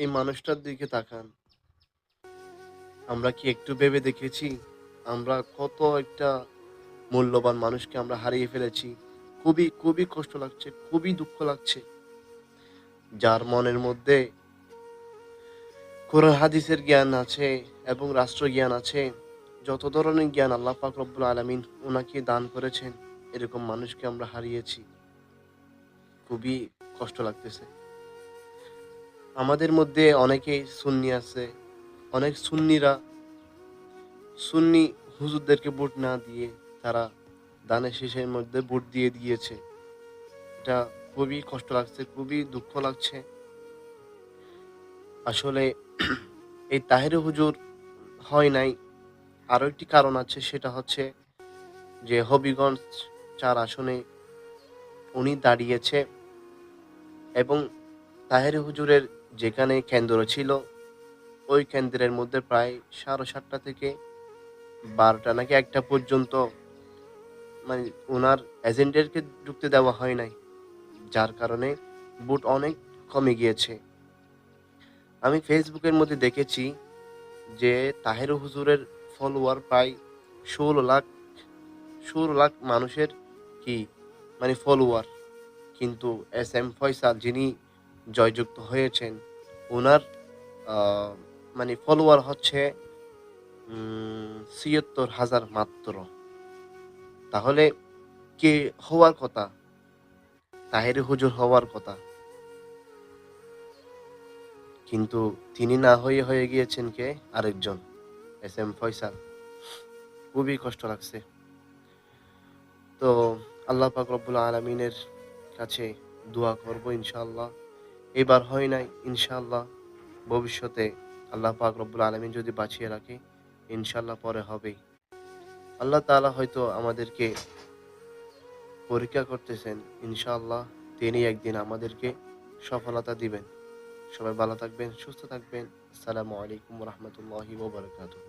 এই মানুষটার দিকে তাকান। আমরা কি একটু ভেবে দেখেছি? আমরা কত একটা মূল্যবান মানুষকে আমরা হারিয়ে ফেলেছি। খুবই খুবই কষ্ট লাগছে, খুবই দুঃখ লাগছে। যার মনের মধ্যে কোরআন, হাদিসের জ্ঞান আছে এবং রাষ্ট্র জ্ঞান আছে, যত ধরনের জ্ঞান আল্লাহ পাক রব্বুল আলমিন ওনাকে দান করেছেন, এরকম মানুষকে আমরা হারিয়েছি। খুবই কষ্ট লাগতেছে। আমাদের মধ্যে অনেকেই সুন্নি আছে, অনেক সুন্নিরা সুন্নি হুজুরদেরকে ভোট না দিয়ে তারা দানের শেষের মধ্যে ভোট দিয়ে দিয়েছে। এটা খুবই কষ্ট লাগছে, খুবই দুঃখ লাগছে। আসলে এই তাহের হুজুর হয় নাই। আরও একটি কারণ আছে, সেটা হচ্ছে যে হবিগঞ্জ চার আসনে উনি দাঁড়িয়েছে এবং তাহের হুজুরের যেখানে কেন্দ্র ছিল, ওই কেন্দ্রের মধ্যে প্রায় সাড়ে সাতটা থেকে বারোটা নাকি একটা পর্যন্ত মানে ওনার এজেন্টদেরকে ঢুকতে দেওয়া হয় নাই, যার কারণে বুট অনেক কমে গিয়েছে। আমি ফেসবুকের মধ্যে দেখেছি যে তাহের হুজুরের ফলোয়ার প্রায় ষোলো লাখ ষোলো লাখ মানুষের কি মানে ফলোয়ার। কিন্তু এস এম ফয়সাল যিনি জয়যুক্ত হয়েছেন। ওনার মানে ফলোয়ার হচ্ছে ছিয়াত্তর হাজার মাত্র। তাহলে কে হওয়ার কথা? তাহের হুজুর হওয়ার কথা। কিন্তু তিনি না হয়ে হয়ে গিয়েছেন কে? আরেকজন, এস এম ফয়সাল। খুবই কষ্ট লাগছে। তো আল্লাহ পাক রব্বুল আলমিনের কাছে দোয়া করব ইনশাআল্লাহ। এবার হয় নাই ইনশাল্লাহ ভবিষ্যতে আল্লাহ পাক রব্বুল আলমিন যদি বাঁচিয়ে রাখে ইনশাল্লাহ পরে হবেই। আল্লাহ তাআলা হয়তো আমাদেরকে পরীক্ষা করতেছেন, ইনশাআল্লাহ তিনি একদিন আমাদেরকে সফলতা দিবেন। সবাই ভালো থাকবেন, সুস্থ থাকবেন। আসসালামু আলাইকুম রহমতুল্লাহি ওবরাকাতুহু